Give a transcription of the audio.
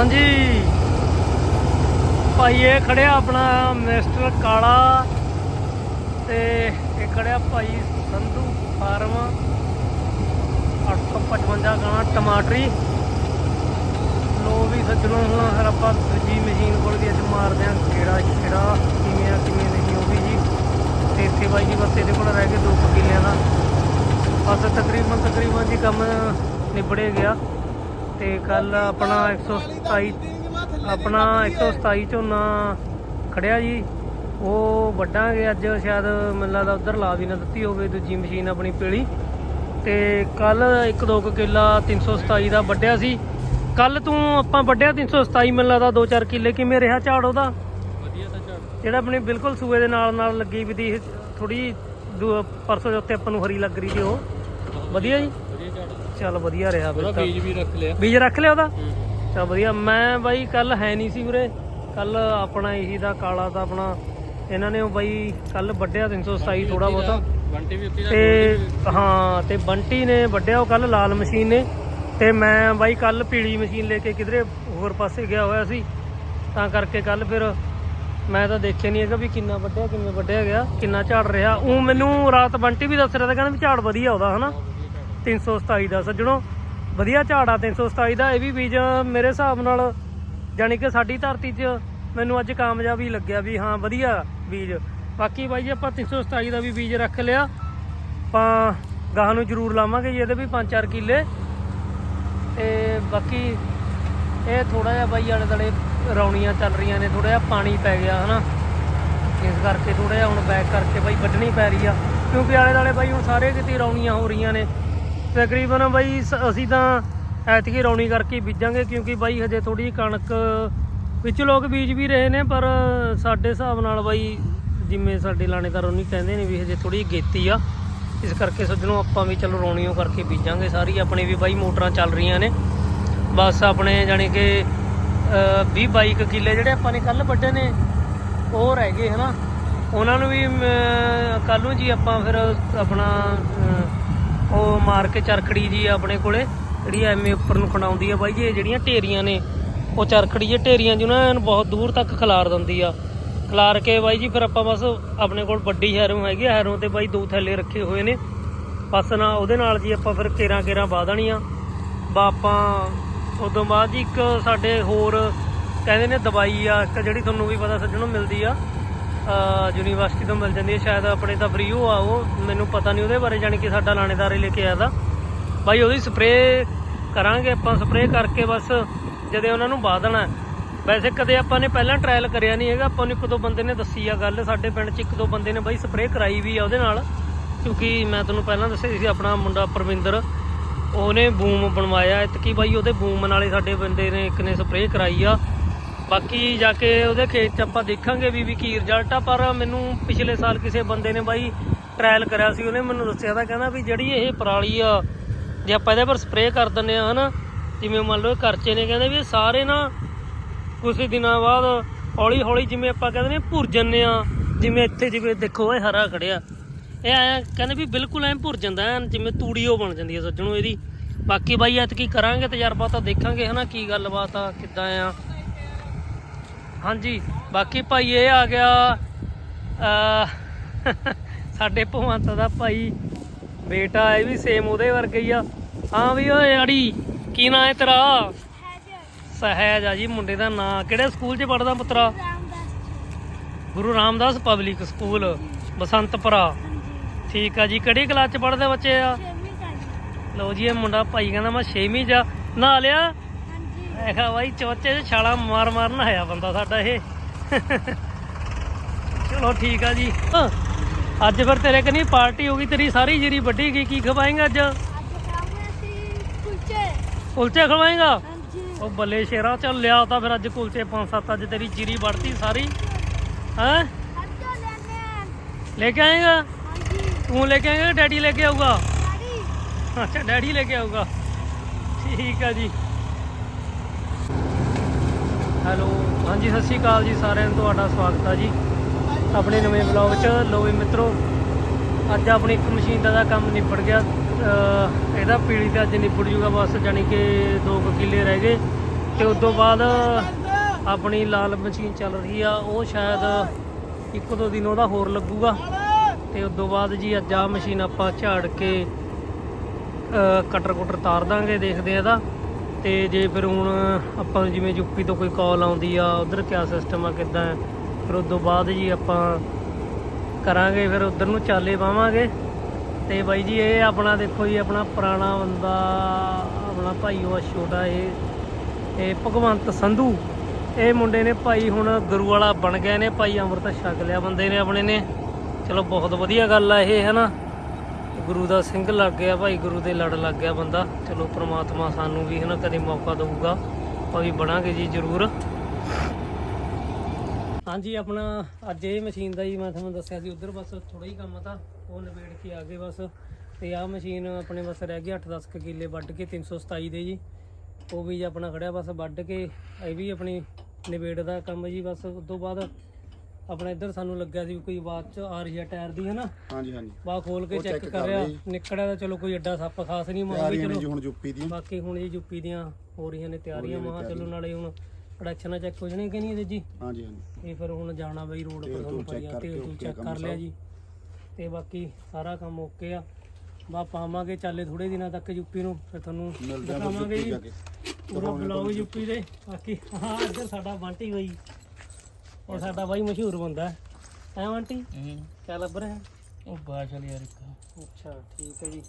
ਹਾਂਜੀ। ਭਾਈ ਇਹ ਖੜਿਆ ਆਪਣਾ ਮਿਸਟਰ ਕਾਲਾ ਤੇ ਇਹ ਖੜਿਆ ਭਾਈ ਸੰਧੂ ਫਾਰਮ 855 ਗਾਣਾ ਟਮਾਟਰੀ। ਲੋ ਵੀ ਸੱਜਣੋ, ਹੁਣ ਫਿਰ ਆਪਾਂ ਦੂਜੀ ਮਸ਼ੀਨ ਕੋਲ ਵੀ ਅੱਜ ਮਾਰਦੇ ਆਂ ਕਿਹੜਾ ਕਿਹੜਾ, ਕਿਵੇਂ ਆ, ਕਿਵੇਂ ਨਹੀਂ, ਉਹ ਵੀ ਜੀ। ਤੇ ਇੱਥੇ ਬਾਈ ਜੀ ਬਸ ਇਹਦੇ ਕੋਲ ਰਹਿ ਗਏ ਦੋ ਕੁ ਕਿੱਲਿਆਂ ਦਾ। ਬਸ ਤਕਰੀਬਨ ਤਕਰੀਬਨ ਜੀ ਕੰਮ ਨਿਬੜੇ ਗਿਆ। ਤੇ ਕੱਲ ਆਪਣਾ 127 ਆਪਣਾ 127 ਝੋਨਾ ਖੜਿਆ ਜੀ। ਉਹ ਵੱਢਾਂਗੇ ਅੱਜ ਸ਼ਾਇਦ ਮੈਨੂੰ ਲੱਗਦਾ ਉਧਰ ਲਾ ਵੀ ਨਾ ਦਿੱਤੀ ਹੋਵੇ ਦੂਜੀ ਮਸ਼ੀਨ ਆਪਣੀ ਪੀਲੀ। ਤੇ ਕੱਲ ਇੱਕ ਦੋ ਕੁ ਕਿੱਲਾ 327 ਦਾ ਵੱਢਿਆ ਸੀ। ਕੱਲ ਤੂੰ ਆਪਾਂ ਵੱਢਿਆ 327 ਮੈਨੂੰ ਲੱਗਦਾ 2-4 ਕਿੱਲੇ। ਕਿਵੇਂ ਰਿਹਾ ਝਾੜ ਉਹਦਾ? ਵਧੀਆ ਤਾਂ ਝਾੜ। ਜਿਹੜਾ ਆਪਣੇ ਬਿਲਕੁਲ ਸੂਏ ਦੇ ਨਾਲ ਨਾਲ ਲੱਗੀ ਵੀ ਦੀ ਥੋੜੀ ਪਰਸੋਂ ਦੇ ਉੱਤੇ ਆਪਾਂ ਨੂੰ ਹਰੀ ਲੱਗ ਰਹੀ ਸੀ ਉਹ। ਵਧੀਆ ਜੀ? ਵਧੀਆ ਝਾੜ ਚੱਲ ਵਧੀਆ ਰਿਹਾ ਉਹਦਾ ਫਿਰ ਤਾਂ। ਬੀਜ ਵੀ ਰੱਖ ਲਿਆ। ਬੀਜ ਰੱਖ ਲਿਆ ਉਹਦਾ? ਚਲ ਵਧੀਆ। ਮੈਂ ਬਾਈ ਕੱਲ ਹੈ ਨਹੀਂ ਸੀ ਵੀਰੇ ਕੱਲ ਆਪਣਾ ਇਹੀ ਦਾ ਕਾਲਾ ਦਾ ਆਪਣਾ ਇਹਨਾਂ ਨੇ ਉਹ ਬਾਈ ਕੱਲ ਵੱਢਿਆ 327 ਥੋੜਾ ਬਹੁਤਾ। ਬੰਟੀ ਵੀ ਉੱਤੀ ਦਾ ਤੇ ਹਾਂ ਤੇ ਬੰਟੀ ਨੇ ਵੱਢਿਆ ਉਹ ਕੱਲ ਲਾਲ ਮਸ਼ੀਨ ਨੇ। ਤੇ ਮੈਂ ਬਾਈ ਕੱਲ ਪੀਲੀ ਮਸ਼ੀਨ ਲੈ ਕੇ ਕਿਧਰੇ ਹੋਰ ਪਾਸੇ ਗਿਆ ਹੋਇਆ ਸੀ। ਤਾਂ ਕਰਕੇ ਕੱਲ ਫਿਰ ਮੈਂ ਤਾਂ ਦੇਖਿਆ ਨਹੀਂ ਹੈਗਾ ਵੀ ਕਿੰਨਾ ਵੱਢਿਆ ਕਿਵੇਂ ਵੱਢਿਆ ਗਿਆ ਕਿੰਨਾ ਝਾੜ ਰਿਹਾ। ਉਹ ਮੈਨੂੰ ਰਾਤ ਬੰਟੀ ਵੀ ਦੱਸ ਰਿਹਾ ਤਾਂ ਕਹਿੰਦਾ ਵੀ ਝਾੜ ਵਧੀਆ ਉਹਦਾ ਹਨਾ? 327 ਦਾ। ਸੱਜਣੋ ਵਧੀਆ ਝਾੜ ਆ 327 ਦਾ, ਇਹ ਵੀ ਬੀਜ ਮੇਰੇ ਹਿਸਾਬ ਨਾਲ ਜਾਣੀ ਕਿ ਸਾਡੀ ਧਰਤੀ 'ਚ ਮੈਨੂੰ ਅੱਜ ਕਾਮਯਾਬੀ ਲੱਗਿਆ ਵੀ ਹਾਂ, ਵਧੀਆ ਬੀਜ। ਬਾਕੀ ਬਾਈ ਜੀ, ਆਪਾਂ 327 ਦਾ ਵੀ ਬੀਜ ਰੱਖ ਲਿਆ। ਆਪਾਂ ਗਾਹ ਨੂੰ ਜ਼ਰੂਰ ਲਾਵਾਂਗੇ ਜੀ, ਇਹਦੇ ਵੀ 5-4 ਕਿੱਲੇ। ਤੇ ਬਾਕੀ ਇਹ ਥੋੜਾ ਜਿਹਾ ਬਾਈ ਆਲੇ ਦਲੇ ਰੌਣੀਆਂ ਚੱਲ ਰਹੀਆਂ ਨੇ ਥੋੜਾ ਜਿਹਾ ਪਾਣੀ ਪੈ ਗਿਆ, ਹਨਾ। ਇਸ ਕਰਕੇ ਥੋੜਾ ਜਿਹਾ ਹੁਣ ਬੈਕ ਕਰਕੇ ਬਾਈ ਵੱਢਣੀ ਪੈ ਰਹੀ ਆ। ਕਿਉਂਕਿ ਆਲੇ ਦਾਲੇ ਬਾਈ ਹੁਣ ਸਾਰੇ ਕਿਤੇ ਰੌਣੀਆਂ ਹੋ ਰਹੀਆਂ ਨੇ। ਤਕਰੀਬਨ ਬਾਈ ਸ- ਅਸੀਂ ਤਾਂ ਐਤਕੀ ਰੌਣੀ ਕਰਕੇ ਬੀਜਾਂਗੇ ਕਿਉਂਕਿ ਬਾਈ ਹਜੇ ਥੋੜੀ ਕਣਕ, ਵਿੱਚ ਲੋਕ ਬੀਜ ਵੀ ਰਹੇ ਨੇ ਪਰ ਸਾਡੇ ਹਿਸਾਬ ਨਾਲ ਬਾਈ ਜਿਵੇਂ ਸਾਡੇ ਲਾਣੇਦਾਰ ਉਹਨੀ ਕਹਿੰਦੇ ਨੇ ਵੀ ਹਜੇ ਥੋੜੀ ਗੇਤੀ ਆ। ਇਸ ਕਰਕੇ ਸੱਜਣੋ ਆਪਾਂ ਵੀ ਚਲੋ ਰੌਣੀਓ ਕਰਕੇ ਬੀਜਾਂਗੇ ਸਾਰੀ, ਆਪਣੀ ਵੀ ਬਾਈ ਮੋਟਰਾਂ ਚੱਲ ਰਹੀਆਂ ਨੇ। ਬਸ ਆਪਣੇ ਜਾਣੀ ਕਿ 20 22 ਕਿੱਲੇ ਜਿਹੜੇ ਆਪਾਂ ਨੇ ਕੱਲ ਵੱਢੇ ਨੇ, ਉਹ ਰਹਿ ਗਏ ਹਨਾ। ਉਹਨਾਂ ਨੂੰ ਵੀ ਕੱਲ ਨੂੰ ਜੀ ਆਪਾਂ ਫਿਰ ਆਪਣਾ ਉਹ ਮਾਰ ਕੇ ਚਰਖੜੀ ਜੀ ਆਪਣੇ ਕੋਲੇ, ਜਿਹੜੀ ਐਵੇਂ ਉੱਪਰ ਨੂੰ ਖਣਾਉਂਦੀ ਆ ਬਾਈ ਜੀ ਇਹ ਜਿਹੜੀਆਂ ਢੇਰੀਆਂ ਨੇ, ਉਹ ਚਰਖੜੀ ਜੇ ਢੇਰੀਆਂ ਜੀ ਨਾ ਨੂੰ ਬਹੁਤ ਦੂਰ ਤੱਕ ਖਿਲਾਰ ਦਿੰਦੀ ਆ। ਖਿਲਾਰ ਕੇ ਬਾਈ ਜੀ ਫਿਰ ਆਪਾਂ ਬਸ ਆਪਣੇ ਕੋਲ ਵੱਡੀ ਹੈਰੋਂ ਹੈਗੀ ਆ, ਹੈਰੋਂ ਤੇ ਬਾਈ ਦੋ ਥੈਲੇ ਰੱਖੇ ਹੋਏ ਨੇ। ਬਸ ਨਾ ਉਹਦੇ ਨਾਲ ਜੀ ਆਪਾਂ ਫਿਰ ਕੇਰਾਂ ਕੇਰਾਂ ਪਾ ਦੇਣੀਆਂ। ਬਾ ਆਪਾਂ ਉਦੋਂ ਬਾਅਦ ਜੀ ਇੱਕ ਸਾਡੇ ਹੋਰ ਕਹਿੰਦੇ ਨੇ ਦਵਾਈ ਆ, ਇੱਕ ਜਿਹੜੀ ਤੁਹਾਨੂੰ ਵੀ ਪਤਾ ਸੱਜਣੋਂ ਮਿਲਦੀ ਆ। ਯੂਨੀਵਰਸਿਟੀ ਤੋਂ ਮਿਲ ਜਾਂਦੀ ਹੈ, ਸ਼ਾਇਦ ਆਪਣੇ ਤਾਂ ਫ੍ਰੀ ਹੋ ਆ ਉਹ, ਮੈਨੂੰ ਪਤਾ ਨਹੀਂ ਉਹਦੇ ਬਾਰੇ, ਜਾਣੀ ਕਿ ਸਾਡਾ ਲਾਣੇਦਾਰ ਲੈ ਕੇ ਆਇਆ ਦਾ ਬਾਈ, ਉਹਦੀ ਸਪਰੇਅ ਕਰਾਂਗੇ ਆਪਾਂ ਸਪਰੇਅ ਕਰਕੇ ਬਸ, ਜਦੇ ਉਹਨਾਂ ਨੂੰ ਬਾਹ ਦੇਣਾ ਵੈਸੇ ਕਦੇ ਆਪਾਂ ਨੇ ਪਹਿਲਾਂ ਟ੍ਰਾਇਲ ਕਰਿਆ ਨਹੀਂ ਹੈਗਾ, ਆਪਾਂ ਨੂੰ ਇੱਕ ਦੋ ਬੰਦੇ ਨੇ ਦੱਸੀ ਆ ਗੱਲ, ਸਾਡੇ ਪਿੰਡ 'ਚ ਇੱਕ ਦੋ ਬੰਦੇ ਨੇ ਬਾਈ ਸਪਰੇਅ ਕਰਾਈ ਵੀ ਆ ਉਹਦੇ ਨਾਲ। ਕਿਉਂਕਿ ਮੈਂ ਤੁਹਾਨੂੰ ਪਹਿਲਾਂ ਦੱਸਿਆ ਸੀ, ਆਪਣਾ ਮੁੰਡਾ ਪਰਵਿੰਦਰ ਉਹਨੇ ਬੂਮ ਬਣਵਾਇਆ ਇਤਕੀ ਬਾਈ ਉਹਦੇ ਬੂਮ ਨਾਲੇ ਸਾਡੇ ਬੰਦੇ ਨੇ ਇੱਕ ਨੇ ਸਪਰੇਅ ਕਰਾਈ ਆ। ਬਾਕੀ ਜਾ ਕੇ ਉਹਦੇ ਖੇਤ 'ਚ ਆਪਾਂ ਦੇਖਾਂਗੇ ਵੀ ਵੀ ਕੀ ਰਿਜ਼ਲਟ ਆ, ਪਰ ਮੈਨੂੰ ਪਿਛਲੇ ਸਾਲ ਕਿਸੇ ਬੰਦੇ ਨੇ ਬਾਈ ਟ੍ਰਾਇਲ ਕਰਿਆ ਸੀ, ਉਹਨੇ ਮੈਨੂੰ ਦੱਸਿਆ ਤਾਂ ਕਹਿੰਦਾ ਵੀ ਜਿਹੜੀ ਇਹ ਪਰਾਲੀ ਆ, ਜੇ ਆਪਾਂ ਇਹਦੇ ਪਰ ਸਪਰੇਅ ਕਰ ਦਿੰਨੇ ਆ ਹਨਾ, ਜਿਵੇਂ ਮੰਨ ਲਓ ਖਰਚੇ ਨੇ, ਕਹਿੰਦੇ ਵੀ ਸਾਰੇ ਨਾ ਕੁਝ ਦਿਨਾਂ ਬਾਅਦ ਹੌਲੀ ਹੌਲੀ ਜਿਵੇਂ ਆਪਾਂ ਕਹਿੰਦੇ ਨੇ ਭੁਰ ਜੰਨੇ ਆ ਜਿਵੇਂ ਇੱਥੇ ਜਿਵੇਂ ਦੇਖੋ ਇਹ ਹਰਾ ਖੜਿਆ। ਇਹ ਐ ਕਹਿੰਦੇ ਵੀ ਬਿਲਕੁਲ ਐ ਭੁਰ ਜਾਂਦਾ ਐਨ ਜਿਵੇਂ ਤੂੜੀ ਉਹ ਬਣ ਜਾਂਦੀ ਹੈ ਸੱਜਣੋ ਇਹਦੀ। ਬਾਕੀ ਬਾਈ ਐਤਕੀ ਕਰਾਂਗੇ, ਤਜਰਬਾ ਤਾਂ ਦੇਖਾਂਗੇ ਹਨਾ, ਕੀ ਗੱਲਬਾਤ ਆ, ਕਿੱਦਾਂ ਆ। ਹਾਂਜੀ ਬਾਕੀ ਭਾਈ ਇਹ ਆ ਗਿਆ ਸਾਡੇ ਭਵੰਤ ਦਾ ਭਾਈ। ਬੇਟਾ ਇਹ ਵੀ ਸੇਮ ਉਹਦੇ ਵਰਗਾ ਹੀ ਆ। ਹਾਂ ਵੀ ਓਏ ਅੜੀ ਕੀ ਨਾਂ ਹੈ ਤੇਰਾ? ਸਹਿਜ ਆ ਜੀ ਮੁੰਡੇ ਦਾ ਨਾਂ। ਕਿਹੜੇ ਸਕੂਲ 'ਚ ਪੜਦਾ ਪੁੱਤਰਾ? Guru Ramdas public school Basantpura. ਠੀਕ ਆ ਜੀ ਕਿਹੜੀ ਕਲਾਸ 'ਚ ਪੜਦੇ ਬੱਚੇ ਆ? ਲਓ ਜੀ ਇਹ ਮੁੰਡਾ ਭਾਈ ਕਹਿੰਦਾ ਮੈਂ 6ਵੀਂ 'ਚ ਆ। ਨਹਾ ਲਿਆ? ਮੈਂ ਕਿਹਾ ਬਾਈ ਚੋਚੇ 'ਚ ਛਾਲਾ ਮਾਰ ਮਾਰ ਨਹਾਇਆ ਬੰਦਾ ਸਾਡਾ ਇਹ। ਚਲੋ ਠੀਕ ਆ ਜੀ। ਅੱਜ ਫਿਰ ਤੇਰੇ ਕਨੀ ਪਾਰਟੀ ਹੋ ਗਈ ਤੇਰੀ ਸਾਰੀ ਜੀਰੀ ਵੱਢੀ ਗਈ ਕੀ ਖਵਾਏਂਗਾ ਅੱਜ? ਕੁਲਚੇ। ਖਵਾਏਂਗਾ? ਉਹ ਬੱਲੇ ਸ਼ੇਰਾ ਚੱਲ ਲਿਆ ਤਾਂ ਫਿਰ ਅੱਜ ਕੁਲਚੇ ਪੰਜ ਸੱਤ ਅੱਜ ਤੇਰੀ ਜੀਰੀ ਵੜਤੀ ਸਾਰੀ। ਹੈਂ? ਲੈ ਕੇ ਆਏਗਾ? ਤੂੰ ਲੈ ਕੇ ਆਏਗਾ ਡੈਡੀ ਲੈ ਕੇ ਆਊਗਾ? ਅੱਛਾ ਡੈਡੀ ਲੈ ਕੇ ਆਊਗਾ। ਠੀਕ ਆ ਜੀ। ਹੈਲੋ, ਹਾਂਜੀ, ਸਤਿ ਸ਼੍ਰੀ ਅਕਾਲ ਜੀ ਸਾਰਿਆਂ ਨੂੰ, ਤੁਹਾਡਾ ਸਵਾਗਤ ਆ ਜੀ। ਆਪਣੇ ਨਵੇਂ ਵਲੌਗ 'ਚ ਲੋ ਵੀ ਮਿੱਤਰੋ, ਅੱਜ ਆਪਣੀ ਇੱਕ ਮਸ਼ੀਨ ਦਾ ਕੰਮ ਨਿਪਟ ਗਿਆ। ਇਹਦਾ ਪੀਲੀ ਤੇ ਅੱਜ ਨਿਬੜ ਜੂਗਾ, ਬਸ ਜਾਣੀ ਕਿ 2 ਕਿੱਲੇ ਰਹਿ ਗਏ। ਤੇ ਉਸ ਤੋਂ ਬਾਅਦ ਆਪਣੀ ਲਾਲ ਮਸ਼ੀਨ ਚੱਲ ਰਹੀ ਆ, ਉਹ ਸ਼ਾਇਦ ਇੱਕ ਦੋ ਦਿਨ ਉਹਦਾ ਹੋਰ ਲੱਗੂਗਾ। ਤੇ ਉਸ ਤੋਂ ਬਾਅਦ ਜੀ ਅੱਜ ਆ ਮਸ਼ੀਨ ਆਪਾਂ ਝਾੜ ਕੇ ਕਟਰ ਕੁਟਰ ਤਾਰ ਦਾਂਗੇ, ਦੇਖਦੇ ਆ ਇਹਦਾ। ਤੇ ਜੇ ਫਿਰ ਹੁਣ ਆਪਾਂ ਨੂੰ ਜਿਵੇਂ ਯੂਪੀ ਤੋਂ ਕੋਈ ਕਾਲ ਆਉਂਦੀ ਆ, ਉਧਰ ਕਿਆ ਸਿਸਟਮ ਆ, ਕਿੱਦਾਂ ਫਿਰ ਉਸ ਤੋਂ ਬਾਅਦ ਜੀ ਆਪਾਂ ਕਰਾਂਗੇ, ਫਿਰ ਉਧਰ ਨੂੰ ਚਾਲੇ ਪਾਵਾਂਗੇ। ਤੇ ਬਾਈ ਜੀ, ਇਹ ਆਪਣਾ ਦੇਖੋ ਜੀ, ਆਪਣਾ ਪੁਰਾਣਾ ਬੰਦਾ, ਆਪਣਾ ਭਾਈ ਉਹ ਛੋਟਾ ਇਹ ਇਹ ਭਗਵੰਤ ਸੰਧੂ। ਇਹ ਮੁੰਡੇ ਨੇ ਭਾਈ ਹੁਣ ਗੁਰੂ ਵਾਲਾ ਬਣ ਗਏ ਨੇ, ਭਾਈ ਅੰਮ੍ਰਿਤ ਛਕ ਲਿਆ ਬੰਦੇ ਨੇ ਆਪਣੇ ਨੇ। ਚਲੋ ਬਹੁਤ ਵਧੀਆ ਗੱਲ ਆ ਇਹ ਹੈ ਨਾ ਗੁਰੂ ਦਾ ਸਿੰਘ ਲੱਗ ਗਿਆ, ਭਾਈ ਗੁਰੂ ਦੇ ਲੜ ਲੱਗ ਗਿਆ ਬੰਦਾ। ਚਲੋ ਪ੍ਰਮਾਤਮਾ ਸਾਨੂੰ ਵੀ ਹਨਾ ਕਦੇ ਮੌਕਾ ਦੇਊਗਾ। ਆਪਾਂ ਵੀ ਬਣਾਂਗੇ ਜੀ ਜ਼ਰੂਰ। ਹਾਂਜੀ, ਆਪਣਾ ਅੱਜ ਇਹ ਮਸ਼ੀਨ ਦਾ ਜੀ ਮੈਂ ਤੁਹਾਨੂੰ ਦੱਸਿਆ ਸੀ, ਉਧਰ ਬਸ ਥੋੜਾ ਹੀ ਕੰਮ ਤਾਂ ਉਹ ਨਿਬੇੜ ਕੇ ਆ ਗਏ ਬਸ। ਤੇ ਆਹ ਮਸ਼ੀਨ ਆਪਣੇ ਬਸ ਰਹਿ ਗਈ 8-10 ਕਿੱਲੇ ਵੱਢ ਕੇ 327 ਦੇ ਜੀ। ਉਹ ਵੀ ਜੀ ਆਪਣਾ ਖੜਿਆ ਬਸ ਵੱਢ ਕੇ, ਇਹ ਵੀ ਆਪਣੀ ਨਿਬੇੜ ਦਾ ਕੰਮ ਜੀ ਬਸ। ਉਸ ਤੋਂ ਬਾਅਦ ਆਪਣਾ ਇੱਧਰ ਸਾਨੂੰ ਲੱਗਿਆ ਸੀ ਵੀ ਕੋਈ ਆਵਾਜ਼ ਚ ਆ ਰਹੀ ਹੈ ਟਾਇਰ ਦੀ ਹਨਾ? ਹਾਂਜੀ ਹਾਂਜੀ। ਬਾ ਖੋਲ ਕੇ ਉਹ ਚੈੱਕ check ਕਰ ਕਰ ਰਿਹਾ ਲਈ। ਨਿਕੜਿਆ ਤਾਂ ਚਲੋ ਕੋਈ ਐਡਾ ਸੱਪ ਖਾਸ ਨਹੀਂ ਮਾਰ ਤਿਆਰੀਆਂ ਨੇ ਜੀ ਚਲੋ ਹੁਣ ਯੂਪੀ ਦੀਆਂ। ਬਾਕੀ ਹੁਣ ਜੀ ਯੂਪੀ ਦੀਆਂ ਹੋ ਰਹੀਆਂ ਨੇ ਤਿਆਰੀਆਂ ਹੋ ਰਹੀਆਂ ਨੇ ਮਹਾ ਚਲੋ। ਨਾਲੇ ਹੁਣ ਪ੍ਰੋਡਕਸ਼ਨਾਂ ਚੈੱਕ ਹੋ ਜਾਣੀਆਂ ਕਿ ਨਹੀਂ ਇਹਦੇ ਜੀ? ਹਾਂਜੀ ਹਾਂਜੀ। ਇਹ ਫਿਰ ਹੁਣ ਜਾਣਾ ਬਈ ਰੋਡ ਪਰ ਤੁਹਾਨੂੰ ਤੂਲ check ਪਈਆ ਕਰਕੇ ਤੇਲ ਤੂਲ okay ਚੈੱਕ ਕੰਮ ਕਰ ਲਿਆ ਸਭ। ਜੀ। ਤੇ ਬਾਕੀ ਸਾਰਾ ਕੰਮ ਓਕੇ ਆ। ਬਾ ਪਾਵਾਂਗੇ ਚਾਲੇ ਥੋੜੇ ਦਿਨਾਂ ਤੱਕ ਯੂਪੀ ਨੂੰ ਫਿਰ ਤੁਹਾਨੂੰ ਮਿਲਦੇ ਆਂ ਫਿਰ ਦਿਖਾਵਾਂਗੇ ਯੂਪੀ ਜੀ। ਜਾ ਕੇ। ਪੂਰਾ ਬਲੌਗ ਯੂਪੀ ਦੇ। ਬਾਕੀ ਹਾਂ ਇੱਧਰ ਸਾਡਾ ਬੰਟੀ ਹੋਈ ਇਹ ਸਾਡਾ ਬਾਈ ਮਸ਼ਹੂਰ ਬੰਦਾ ਹੈ। ਐ ਬੰਟੀ ਹੂੰ। ਕਿਆ ਲੱਭ ਰਿਹਾ? ਉਹ ਬਾਸ਼ਲ ਯਾਰ ਇੱਕ। ਅੱਛਾ ਠੀਕ ਹੈ ਜੀ।